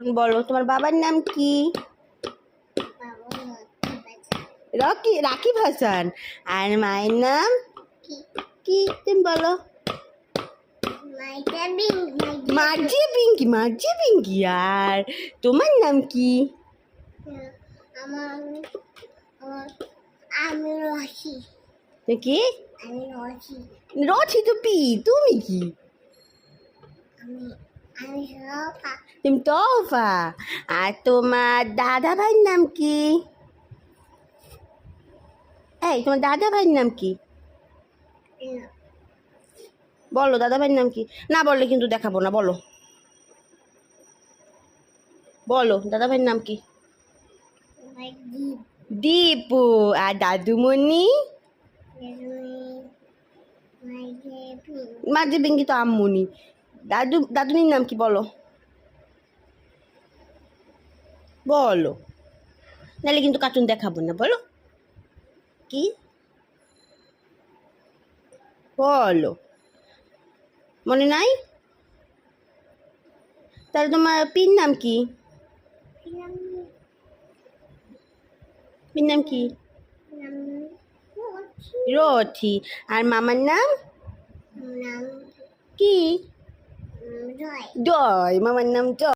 বলো তোমার বাবার নাম কি? রকি রাকিব হাসান আর মায়ের নাম? কি তুমি বলো। মার্জি পিঙ্কি মার্জি পিঙ্কি। আর তোমার নাম কি? কি? রথি তো পি তুমি কি? আমি তুমি তোফা আর তোমার দাদা ভাইয়ের নাম কি? এই তোমার দাদা ভাইয়ের নাম কি? বলো দাদা ভাইয়ের নাম কি? না বললে কিন্তু দেখাবো না বলো। বলো দাদা ভাইয়ের নাম কি? দীপু। আর দাদুমণি? মাঝে বেঙ্গি তো আম্মুনি। দাদু দাদুনির নাম কি বলো? বলো। নাহলে কিন্তু কার্টুন দেখাবো না বলো। কি? বলো। মনে নাই? তাহলে তোমার পিন নাম কি? পিন নাম কি? রথি। আর মামার নাম? নাম। কি? জয় জয় মামার নাম জয়